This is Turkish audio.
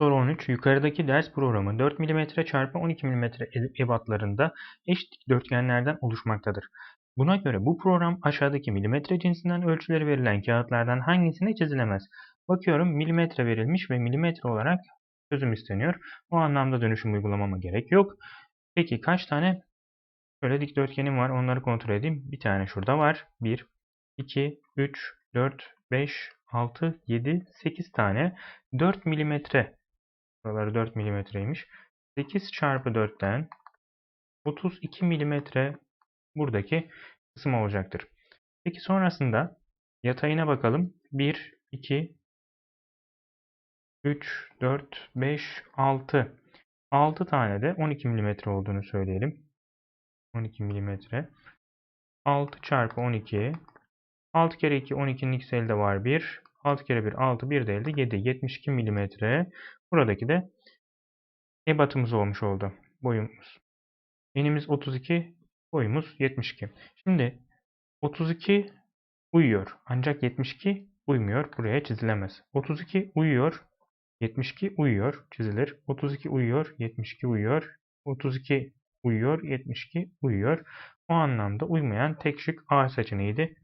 Soru 13. Yukarıdaki ders programı 4 mm x 12 mm ebatlarında eş dikdörtgenlerden oluşmaktadır. Buna göre bu program aşağıdaki milimetre cinsinden ölçüleri verilen kağıtlardan hangisine çizilemez? Bakıyorum milimetre verilmiş ve milimetre olarak çözüm isteniyor. O anlamda dönüşüm uygulamama gerek yok. Peki kaç tane şöyle dikdörtgenim var onları kontrol edeyim. Bir tane şurada var. 1, 2, 3, 4, 5, 6, 7, 8 tane 4 milimetre Buraları 4 milimetreymiş. 8 çarpı 4'ten 32 milimetre buradaki kısım olacaktır. Peki sonrasında yatayına bakalım. 1, 2, 3, 4, 5, 6. 6 tane de 12 milimetre olduğunu söyleyelim. 12 milimetre. 6 çarpı 12. 6 kere 2 12'nin ikisi elde var 1. 6 kere 1 6 1 de elde 7. 72 milimetre. Buradaki de ebatımız olmuş oldu. Boyumuz. Enimiz 32, boyumuz 72. Şimdi 32 uyuyor. Ancak 72 uymuyor. Buraya çizilemez. 32 uyuyor. 72 uyuyor. Çizilir. 32 uyuyor. 72 uyuyor. 32 uyuyor. 72 uyuyor. O anlamda uymayan tek şık A seçeneğiydi.